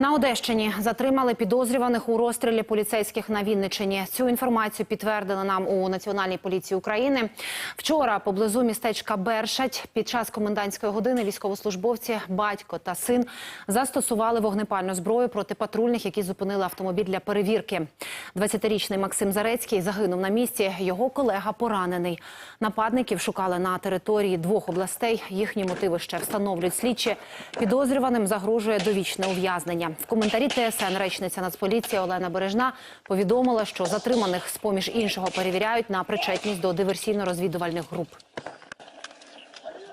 На Одещині затримали підозрюваних у розстрілі поліцейських на Вінничині. Цю інформацію підтвердили нам у Національній поліції України. Вчора поблизу містечка Бершать під час комендантської години військовослужбовці, батько та син застосували вогнепальну зброю проти патрульних, які зупинили автомобіль для перевірки. 20-річний Максим Зарецький загинув на місці. Його колега поранений. Нападників шукали на території двох областей. Їхні мотиви ще встановлюють слідчі. Підозрюваним загрожує довічне ув'язнення. В коментарі ТСН речниця Нацполіції Олена Бережна повідомила, що затриманих з поміж іншого перевіряють на причетність до диверсійно-розвідувальних груп.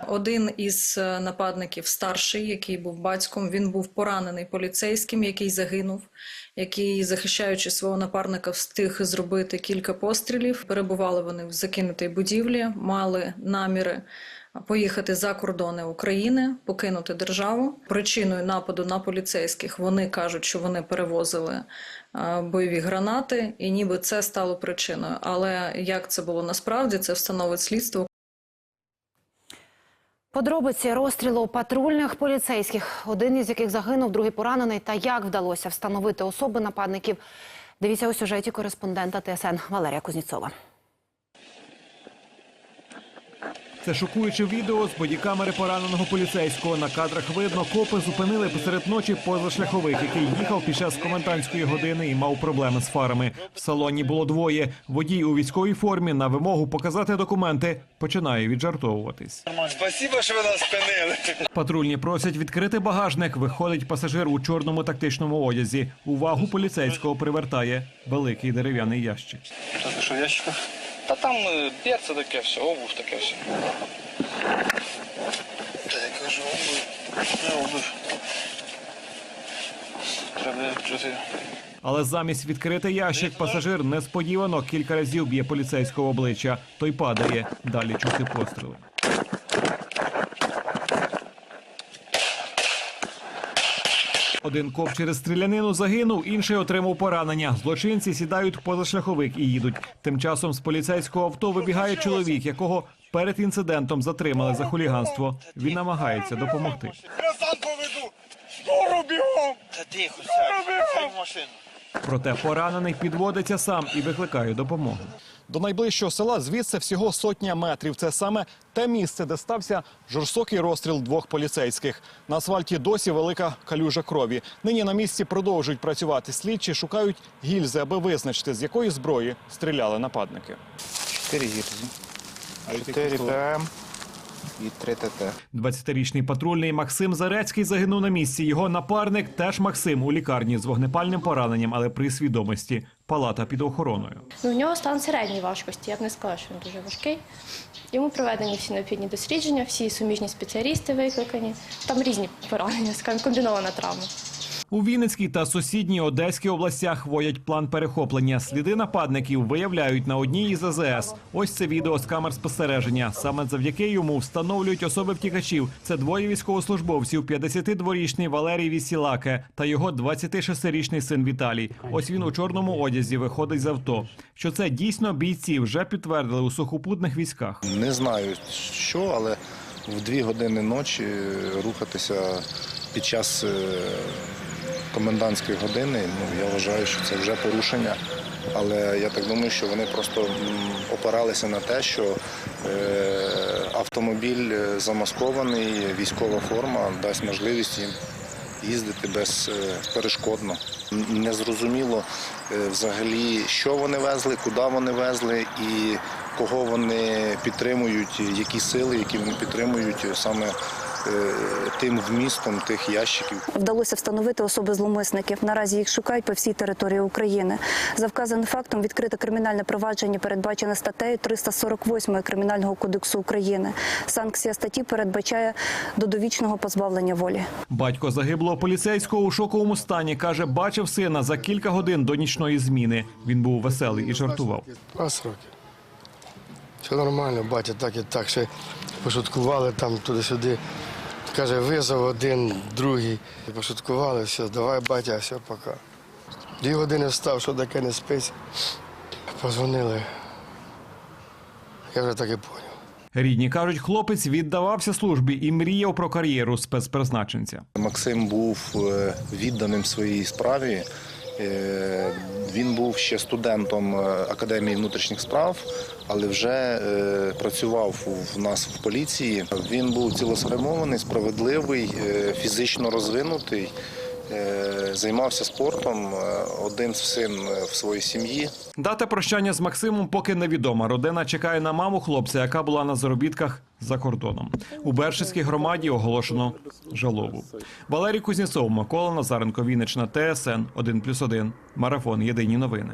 Один із е, нападників, старший, який був батьком, він був поранений поліцейським, який загинув, який, захищаючи свого напарника, встиг зробити кілька пострілів. Перебували вони в закинутій будівлі, мали наміри поїхати за кордони України, покинути державу. Причиною нападу на поліцейських вони кажуть, що вони перевозили е, бойові гранати, і ніби це стало причиною. Але як це було насправді, це встановить слідство. Подробиці розстрілу патрульних поліцейських, один із яких загинув, другий поранений, та як вдалося встановити особи нападників. Дивіться у сюжеті кореспондента ТСН Валерія Кузніцова. Це шокуюче відео з бодікамери пораненого поліцейського. На кадрах видно, копи зупинили посеред ночі позашляховик, який їхав під час комендантської години і мав проблеми з фарами. В салоні було двоє. Водій у військовій формі на вимогу показати документи починає віджартовуватись. Спасибо, що ви нас спинили. Патрульні просять відкрити багажник. Виходить пасажир у чорному тактичному одязі. Увагу поліцейського привертає великий дерев'яний ящик. Що ящика? Та там е, берце таке все, обув таке все. Та я кажу, обув. Обув. Треба чути. Але замість відкрити ящик пасажир несподівано кілька разів б'є поліцейського обличчя. Той падає. Далі чути постріли. Один коп через стрілянину загинув, інший отримав поранення. Злочинці сідають в позашляховик і їдуть. Тим часом з поліцейського авто вибігає чоловік, якого перед інцидентом затримали за хуліганство. Він намагається допомогти. Я сам поведу. Скоро бігом. Та тихо, сядь. в машину. Проте поранений підводиться сам і викликає допомогу. До найближчого села звідси всього сотня метрів. Це саме те місце, де стався жорстокий розстріл двох поліцейських. На асфальті досі велика калюжа крові. Нині на місці продовжують працювати слідчі, шукають гільзи, аби визначити, з якої зброї стріляли нападники. 4 гірзі. 4 ПМ і 3 ТТ. 20-річний патрульний Максим Зарецький загинув на місці. Його напарник теж Максим у лікарні з вогнепальним пораненням, але при свідомості. Палата під охороною. Ну, у нього стан середньої важкості. Я б не сказала, що він дуже важкий. Йому проведені всі необхідні дослідження, всі суміжні спеціалісти викликані. Там різні поранення, скажімо, комбінована травма. У Вінницькій та сусідній Одеській областях вводять план перехоплення. Сліди нападників виявляють на одній із АЗС. Ось це відео з камер спостереження. Саме завдяки йому встановлюють особи втікачів. Це двоє військовослужбовців: 52-річний Валерій Вісілаке та його 26-річний син Віталій. Ось він у чорному одязі виходить з авто. Що це дійсно бійці вже підтвердили у сухопутних військах. Не знаю що, але в 2 години ночі рухатися під час е, комендантської години, ну я вважаю, що це вже порушення. Але я так думаю, що вони просто опиралися на те, що е, автомобіль е, замаскований, військова форма дасть можливість їм їздити безперешкодно. Н- Незрозуміло е, взагалі, що вони везли, куди вони везли і кого вони підтримують, які сили, які вони підтримують саме е, тим вмістом тих ящиків. Вдалося встановити особи зломисників. Наразі їх шукають по всій території України. За вказаним фактом відкрите кримінальне провадження передбачене статтею 348 Кримінального кодексу України. Санкція статті передбачає до довічного позбавлення волі. Батько загиблого поліцейського у шоковому стані каже, бачив сина за кілька годин до нічної зміни. Він був веселий і жартував. 20 років. Все нормально, батя так і так ще пошуткували там туди-сюди. Каже, визов один, другий. Пошуткували, все, давай, батя, все, пока. Дві години встав, що таке не спить. Позвонили. Я вже так і поняв. Рідні кажуть, хлопець віддавався службі і мріяв про кар'єру спецпризначенця. Максим був е, відданим своїй справі. Він був ще студентом е, Академії внутрішніх справ, але вже е, працював в нас в поліції. Він був цілеспрямований, справедливий, е, фізично розвинутий, займався спортом, один один син е, в своїй сім'ї. Дата прощання з Максимом поки невідома. Родина чекає на маму хлопця, яка була на заробітках за кордоном. У Бершицькій громаді оголошено жалобу. Валерій Кузнєцов, Микола Назаренко, Віннична, ТСН 1+,1. Марафон. Єдині новини.